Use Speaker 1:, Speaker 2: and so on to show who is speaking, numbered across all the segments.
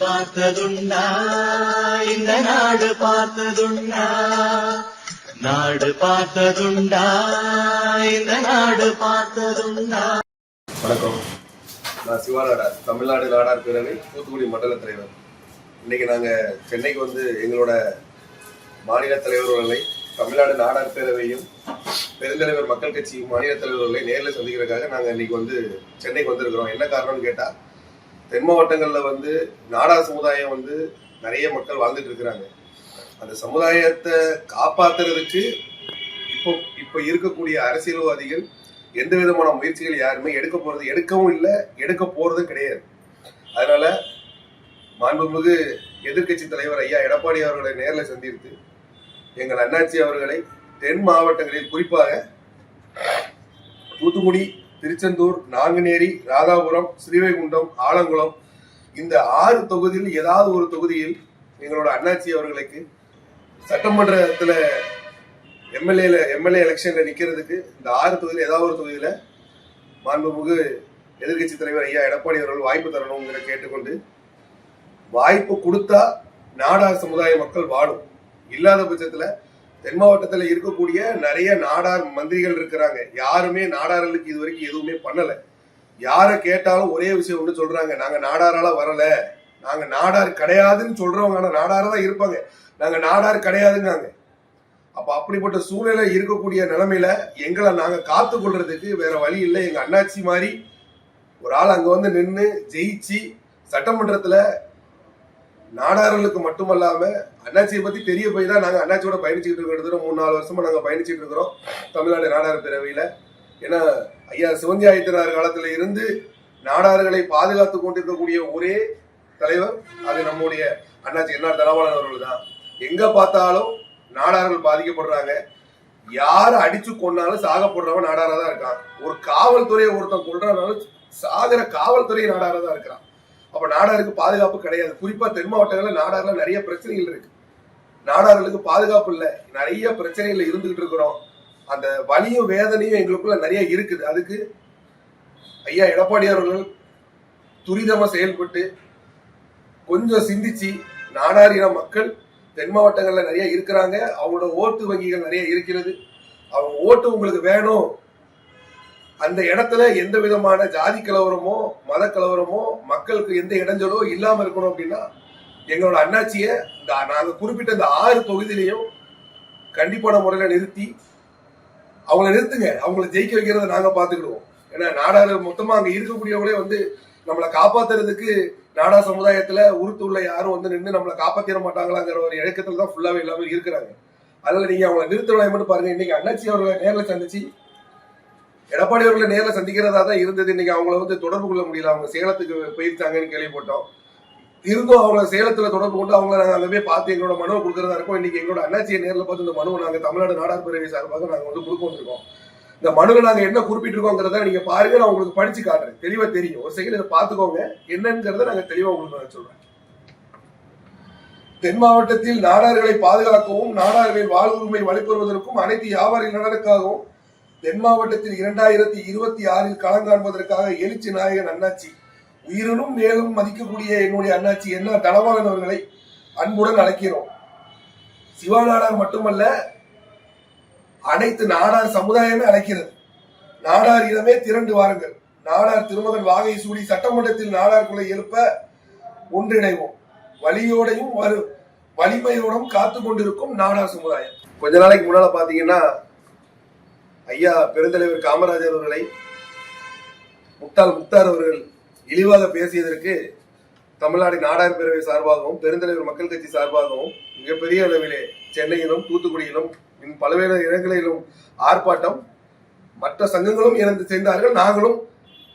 Speaker 1: பார்த்ததுண்டா? இந்த நாடு பார்த்ததுண்டா? நாடு பார்த்ததுண்டா? இந்த நாடு பார்த்ததுண்டா?
Speaker 2: வணக்கம். நான் சிவா நாடார் தமிழ்நாடு நாடார் பேரவை தூத்துக்குடி மண்டல தலைவர். இன்னைக்கு நாங்கள் சென்னைக்கு வந்து எங்களோட மாநில தலைவர்களை தமிழ்நாடு நாடார் பேரவையும் பெருந்தலைவர் மக்கள் கட்சி மாநில தலைவர்களை நேரில் சந்திக்கிறதுக்காக நாங்கள் இன்னைக்கு வந்து சென்னைக்கு வந்திருக்கிறோம். என்ன காரணம்னு கேட்டால் தென் மாவட்டங்களில் வந்து நாடா சமுதாயம் வந்து நிறைய மக்கள் வாழ்ந்துட்டு இருக்கிறாங்க. அந்த சமுதாயத்தை காப்பாத்துறதுக்கு இப்போ இப்போ இருக்கக்கூடிய அரசியல்வாதிகள் எந்த விதமான முயற்சிகள் யாருமே எடுக்க போறது எடுக்கவும் இல்லை எடுக்க போறதும் கிடையாது. அதனால மாண்புமிகு எதிர்க்கட்சி தலைவர் ஐயா எடப்பாடி அவர்களை நேரில் சந்தித்து எங்கள் அண்ணாச்சி அவர்களை தென் மாவட்டங்களில் குறிப்பாக தூத்துக்குடி திருச்செந்தூர் நாங்குநேரி ராதாபுரம் ஸ்ரீவைகுண்டம் ஆலங்குளம் இந்த ஆறு தொகுதியில் ஏதாவது ஒரு தொகுதியில் எங்களோட அண்ணாச்சி அவர்களுக்கு சட்டமன்றத்தில் எம்எல்ஏல எம்எல்ஏ எலெக்ஷன்ல நிக்கிறதுக்கு இந்த ஆறு தொகுதியில் ஏதாவது ஒரு தொகுதியில மாண்புமிகு எதிர்க்கட்சி தலைவர் ஐயா எடப்பாடி அவர்கள் வாய்ப்பு தரணுங்கிற கேட்டுக்கொண்டு வாய்ப்பு கொடுத்தா நாடார் சமுதாய மக்கள் வாழும். இல்லாத பட்சத்துல தென் மாவட்டத்தில் இருக்கக்கூடிய நிறைய நாடார் மந்திரிகள் இருக்கிறாங்க. யாருமே நாடார்களுக்கு இது வரைக்கும் எதுவுமே பண்ணல. யாரை கேட்டாலும் ஒரே விஷயம் ஒன்று சொல்றாங்க. நாங்கள் நாடாரால வரல. நாங்கள் நாடார் கிடையாதுன்னு சொல்றவங்க ஆனால் நாடாராக தான் இருப்பாங்க. நாங்கள் நாடார் கிடையாதுங்காங்க அப்ப அப்படிப்பட்ட சூழ்நிலை இருக்கக்கூடிய நிலைமையில எங்களை நாங்க காத்து கொள்றதுக்கு வேற வழி இல்லை. எங்க அண்ணாச்சி மாதிரி ஒரு ஆள் அங்க வந்து நின்று ஜெயிச்சு சட்டமன்றத்துல நாடார்களுக்கு மட்டுமல்லாம அண்ணாச்சியை பத்தி தெரிய போய் தான் நாங்க அண்ணாச்சியோட பயணிச்சுட்டு இருக்கிறோம் மூணு நாலு வருஷமா நாங்க பயணிச்சுட்டு இருக்கிறோம். தமிழ்நாடு நாடார் பேரவையில. ஏன்னா ஐயா சிவந்தி ஆயத்தினார் காலத்துல இருந்து நாடார்களை பாதுகாத்து கொண்டிருக்கக்கூடிய ஒரே தலைவர் அது நம்முடைய அண்ணாச்சி என்ஆர் தனபாலன் அவர்கள் தான். எங்க பார்த்தாலும் நாடார்கள் பாதிக்கப்படுறாங்க. யாரை அடிச்சு கொண்டாலும் சாகப்படுறவன் நாடாரா தான் இருக்கான். ஒரு காவல்துறையை ஒருத்தன் கொள்றனாலும் சாகிற காவல்துறை நாடாரா தான் இருக்கிறான். அப்ப நாடாருக்கு பாதுகாப்பு கிடையாது. குறிப்பா தென் மாவட்டங்கள்ல நாடார்ல நிறைய பிரச்சனைகள் இருக்கு. நாடார்களுக்கு பாதுகாப்பு இல்லை. நிறைய பிரச்சனைகள் இருந்துகிட்டு இருக்கிறோம். அந்த வலியும் வேதனையும் எங்களுக்குள்ள நிறைய இருக்குது. அதுக்கு ஐயா எடப்பாடி அவர்கள் துரிதமா செயல்பட்டு கொஞ்சம் சிந்திச்சு நாடாரின மக்கள் தென் மாவட்டங்கள்ல நிறைய இருக்கிறாங்க. அவங்களோட ஓட்டு வங்கிகள் நிறைய இருக்கிறது. அவங்க ஓட்டு உங்களுக்கு வேணும். அந்த இடத்துல எந்த விதமான ஜாதி கலவரமோ மத கலவரமோ மக்களுக்கு எந்த இடைஞ்சலோ இல்லாம இருக்கணும் அப்படின்னா எங்களோட அண்ணாச்சிய இந்த நாங்க குறிப்பிட்ட இந்த ஆறு தொகுதியிலையும் கண்டிப்பான முறையில நிறுத்தி அவங்கள நிறுத்துங்க. அவங்கள ஜெயிக்க வைக்கிறத நாங்க பாத்துக்கிடுவோம் ஏன்னா நாடாரு மொத்தமா அங்க இருக்கக்கூடியவங்களே வந்து நம்மளை காப்பாத்துறதுக்கு நாடா சமுதாயத்துல உருத்துள்ள யாரும் வந்து நின்று நம்மளை காப்பாத்திட மாட்டாங்களாங்கிற ஒரு இழக்கத்துல தான் ஃபுல்லாவே எல்லாமே இருக்கிறாங்க. அதனால நீங்க அவங்களை நிறுத்தணும் மட்டும் பாருங்க. இன்னைக்கு அண்ணாச்சி அவர்களை நேரில் சந்திச்சு எடப்பாடி அவர்களை நேரில் சந்திக்கிறதா தான் இருந்தது. இன்னைக்கு அவங்கள வந்து தொடர்பு கொள்ள முடியல. அவங்க சேலத்துக்கு போயிருக்காங்கன்னு கேள்விப்பட்டோம். இருந்தும் அவங்கள சேலத்துல தொடர்பு கொண்டு அவங்கள நாங்கள் அங்க போய் பார்த்து எங்களோட மனுவை கொடுக்கறதா இருக்கோம். இன்னைக்கு எங்களோட அண்ணாச்சியை நேரில் பார்த்து இந்த மனுவை நாங்கள் தமிழ்நாடு நாடார் பேரவை சார்பாக நாங்கள் வந்து கொடுக்க வந்திருக்கோம். இந்த மனுவில் நாங்கள் என்ன குறிப்பிட்டிருக்கோங்கிறத நீங்க பாருங்க. நான் உங்களுக்கு படிச்சு காட்டுறேன். தெளிவா தெரியும். ஒரு செகண்ட் இதை பார்த்துக்கோங்க. என்னங்கிறத நாங்கள் தெளிவா உங்களுக்கு நான் சொல்றேன். தென் மாவட்டத்தில் நாடார்களை பாதுகாக்கவும் நாடார்களின் வாழ்வுரிமை வலுப்பெறுவதற்கும் அனைத்து வியாபாரி நலனுக்காகவும் தென் மாவட்டத்தில் இரண்டாயிரத்தி இருபத்தி ஆறில் களம் காண்பதற்காக எழுச்சி நாயகன் அண்ணாச்சி. உயிரினும் மேலும் மதிக்கக்கூடிய என்னுடைய அண்ணாச்சி என்ன தனபாலன் அவர்களை அன்புடன் அழைக்கிறோம். சிவாநாடார் மட்டுமல்ல அனைத்து நாடார் சமுதாயமே அழைக்கிறது. நாடார் இடமே திரண்டு வாருங்கள். நாடார் திருமகன் வாகை சூடி சட்டமன்றத்தில் நாடார் குலை எழுப்ப ஒன்றிணைவோம். வலியோடையும் வரு வலிமையோடும் காத்து கொண்டிருக்கும் நாடார் சமுதாயம். கொஞ்ச நாளைக்கு முன்னால பாத்தீங்கன்னா ஐயா பெருந்தலைவர் காமராஜர் அவர்களை முக்தால் முக்தார் அவர்கள் இழிவாக பேசியதற்கு தமிழ்நாடு நாடார் பேரவை சார்பாகவும் பெருந்தலைவர் மக்கள் கட்சி சார்பாகவும் மிகப்பெரிய அளவிலே சென்னையிலும் தூத்துக்குடியிலும் பல்வேறு இடங்களிலும் ஆர்ப்பாட்டம் மற்ற சங்கங்களும் இறந்து செய்தார்கள். நாங்களும்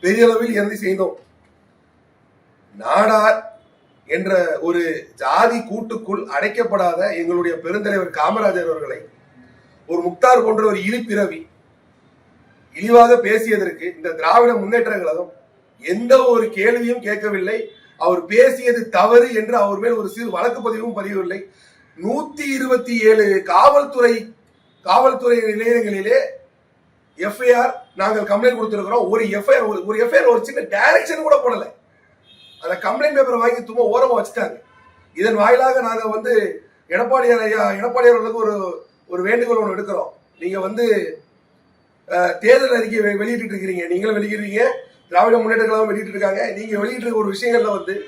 Speaker 2: பெரிய அளவில் இறந்து செய்தோம். நாடார் என்ற ஒரு ஜாதி கூட்டுக்குள் அடைக்கப்படாத எங்களுடைய பெருந்தலைவர் காமராஜர் அவர்களை ஒரு முக்தார் போன்ற ஒரு இழிப்பிறவி இழிவாக பேசியதற்கு இந்த திராவிட முன்னேற்ற கழகம் எந்த ஒரு கேள்வியும் கேட்கவில்லை. அவர் பேசியது தவறு என்று அவர் மேல் ஒரு சிறு வழக்கு பதிவும் பதிவில்லை நூத்தி இருபத்தி ஏழு காவல்துறை காவல்துறை நிலையங்களிலே எஃப்ஐஆர் நாங்கள் கம்ப்ளைண்ட் கொடுத்திருக்கிறோம். ஒரு எஃப்ஐஆர் ஒரு எஃப்ஐஆர் ஒரு சின்ன டைரக்ஷன் கூட போடல. அந்த கம்ப்ளைண்ட் பேப்பரை வாங்கி சும்மா ஓரமாக வச்சுட்டாங்க. இதன் வாயிலாக நாங்கள் வந்து எடப்பாடியார் ஐயா எடப்பாடியாரங்களுக்கு ஒரு ஒரு வேண்டுகோள் ஒன்று எடுக்கிறோம் நீங்கள் வந்து தேர்தல் அறிக்கை வெ- வெளியிட்டு இருக்கிறீங்க. நீங்களும் வெளியிடுறீங்க. திராவிட முன்னேற்ற கழகம் வெளியிட்டு இருக்காங்க. நீங்க வெளியிட்டு இருக்க ஒரு விஷயங்கள்ல வந்து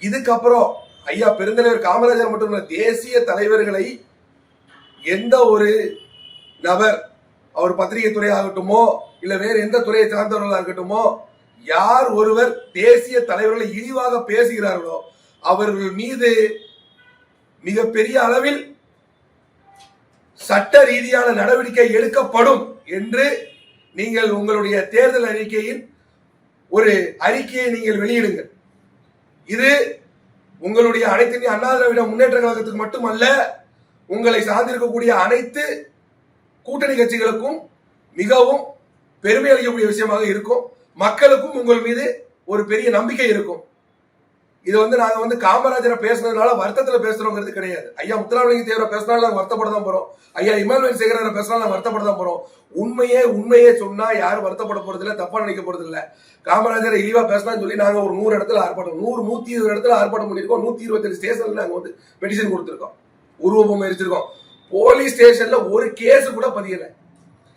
Speaker 2: இதுக்கப்புறம் ஐயா பெருந்தலைவர் காமராஜர் மட்டும் இல்ல தேசிய தலைவர்களை எந்த ஒரு நபர் அவர் பத்திரிகை துறை ஆகட்டுமோ இல்ல வேற எந்த துறையை சார்ந்தவர்களாக இருக்கட்டுமோ யார் ஒருவர் தேசிய தலைவர்களை இழிவாக பேசுகிறார்களோ அவர்கள் மீது மிகப்பெரிய அளவில் சட்ட ரீதியான நடவடிக்கை எடுக்கப்படும். என்று நீங்கள் உங்களுடைய தேர்தல் அறிக்கையின் ஒரு அறிக்கையை நீங்கள் வெளியிடுங்கள். இது உங்களுடைய அனைத்து அண்ணா திராவிட முன்னேற்ற கழகத்துக்கு மட்டுமல்ல உங்களை சார்ந்திருக்கக்கூடிய அனைத்து கூட்டணி கட்சிகளுக்கும் மிகவும் பெருமை அளிக்கக்கூடிய விஷயமாக இருக்கும். மக்களுக்கும் உங்கள் மீது ஒரு பெரிய நம்பிக்கை இருக்கும். இது வந்து நாங்க வந்து காமராஜரை பேசுனதுனால வருத்தத்துல பேசுறோங்கிறது கிடையாது. ஐயா முத்துராமலிங்க தேவரை பேசினாலும் நாங்க வருத்தப்பட தான் போறோம். ஐயா இமானுவேல் சேகரரை பேசினாலும் நாங்க வருத்தப்பட தான் போறோம். உண்மையே உண்மையே சொன்னா யாரும் வருத்தப்பட போறது இல்ல தப்பா நினைக்க போறது இல்ல. காமராஜரை இழிவா பேசலாம்னு சொல்லி நாங்க ஒரு நூறு இடத்துல ஆர்ப்பாட்டம் நூறு நூத்தி இருபது இடத்துல ஆர்ப்பாட்டம் பண்ணிருக்கோம் நூத்தி இருபத்தஞ்சு ஸ்டேஷன்ல நாங்க வந்து பெட்டிஷன் கொடுத்துருக்கோம். உருவபொம்மை எரிச்சிருக்கோம். போலீஸ் ஸ்டேஷன்ல ஒரு கேஸ் கூட பதியல.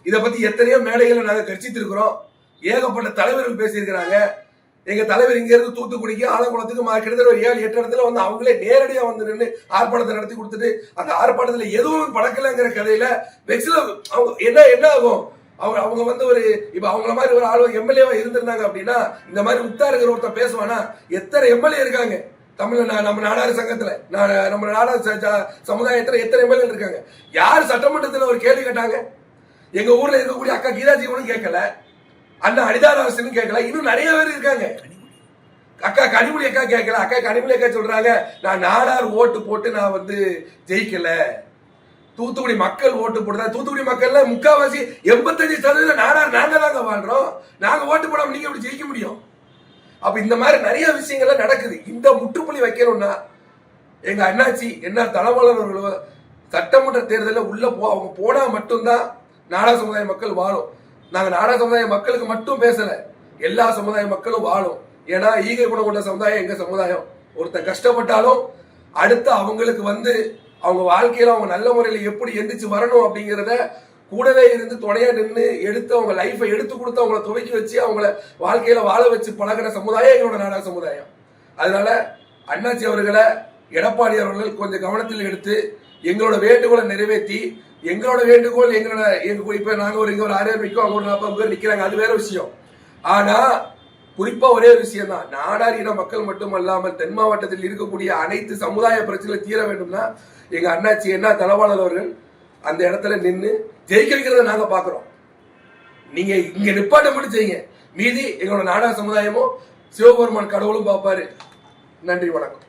Speaker 2: இதை பத்தி எத்தனையோ மேடைகளை நாங்க கட்சித்திருக்கிறோம் ஏகப்பட்ட தலைவர்கள் பேசியிருக்கிறாங்க. எங்க தலைவர் இங்க இருந்து தூத்துக்குடிக்கு ஆலங்குளத்துக்கு மா- கிட்டத்தட்ட ஒரு ஏழு எட்டு இடத்துல வந்து அவங்களே நேரடியா வந்து நின்று ஆர்ப்பாட்டத்தை நடத்தி கொடுத்துட்டு அந்த ஆர்ப்பாட்டத்துல எதுவும் பழக்கலைங்கிற கதையில வெக்ஸில அவங்க என்ன என்ன ஆகும்? அவங்க அவங்க வந்து ஒரு இப்ப அவங்கள மாதிரி ஒரு ஆள் எம்எல்ஏவா இருந்திருந்தாங்க அப்படின்னா இந்த மாதிரி முத்தாருங்கிற ஒருத்தர் பேசுவானா? எத்தனை எம்எல்ஏ இருக்காங்க? தமிழ் நம்ம நாடார் சங்கத்துல நம்ம நாடார் ச- ச- சமுதாயத்துல எத்தனை எம்எல்ஏ இருக்காங்க? யார் சட்டமன்றத்துல ஒரு கேள்வி கேட்டாங்க? எங்க ஊர்ல இருக்கக்கூடிய அக்கா கீதா ஜீவனும் கேட்கல. அண்ணா அனிதாராசனும் கேட்கல. இன்னும் நிறைய பேர் இருக்காங்க. அக்கா கனிமொழி அக்கா கேட்கல. அக்கா கனிமொழி அக்கா சொல்றாங்க நான் நாடார் ஓட்டு போட்டு நான் வந்து ஜெயிக்கல. தூத்துக்குடி மக்கள் ஓட்டு போடுறா தூத்துக்குடி மக்கள்ல முக்காவாசி எண்பத்தஞ்சு சதவீதம் நாடார் நாங்க தாங்க வாழ்றோம். நாங்க ஓட்டு போடாம நீங்க எப்படி ஜெயிக்க முடியும்? அப்ப இந்த மாதிரி நிறைய விஷயங்கள்லாம் நடக்குது. இந்த முற்றுப்புள்ளி வைக்கணும்னா எங்க அண்ணாச்சி என்ன தலைவலர் சட்டமன்ற தேர்தலில் உள்ள போ அவங்க போனா மட்டும்தான் நாடா சமுதாய மக்கள் வாழும். நாங்க நாடா சமுதாய மக்களுக்கு மட்டும் பேசல. எல்லா சமுதாய மக்களும் வாழும். ஏன்னா ஈகை குணம் கொண்ட சமுதாயம் எங்க சமுதாயம்? ஒருத்தர் கஷ்டப்பட்டாலும் அடுத்து அவங்களுக்கு வந்து அவங்க வாழ்க்கையில அவங்க நல்ல முறையில் எப்படி எந்திரிச்சு வரணும் அப்படிங்கிறத கூடவே இருந்து துணையா நின்று எடுத்து அவங்க லைஃபை எடுத்து கொடுத்து அவங்கள துவக்கி வச்சு அவங்கள வாழ்க்கையில வாழ வச்சு பழகிற சமுதாயம் எங்களோட நாடா சமுதாயம். அதனால அண்ணாச்சி அவர்களை எடப்பாடி அவர்கள் கொஞ்சம் கவனத்தில் எடுத்து எங்களோட வேண்டுகோளை நிறைவேற்றி எங்களோட வேண்டுகோள் எங்களோட எங்க இப்ப நாங்க ஒரு இங்க ஒரு ஆறு பேர் நிற்கும் அவங்க ஒரு நாற்பது பேர் நிக்கிறாங்க அது வேற விஷயம். ஆனா குறிப்பா ஒரே ஒரு விஷயம் தான் நாடார் இன மக்கள் மட்டுமல்லாமல் தென் மாவட்டத்தில் இருக்கக்கூடிய அனைத்து சமுதாய பிரச்சனை தீர வேண்டும்னா எங்க அண்ணாச்சி என்ன தலவாளர் அவர்கள் அந்த இடத்துல நின்று ஜெயிக்க வைக்கிறத நாங்க பாக்குறோம். நீங்க இங்க நிப்பாட்ட மட்டும் செய்யுங்க. மீதி எங்களோட நாடா சமுதாயமும் சிவபெருமான் கடவுளும் பார்ப்பாரு. நன்றி வணக்கம்.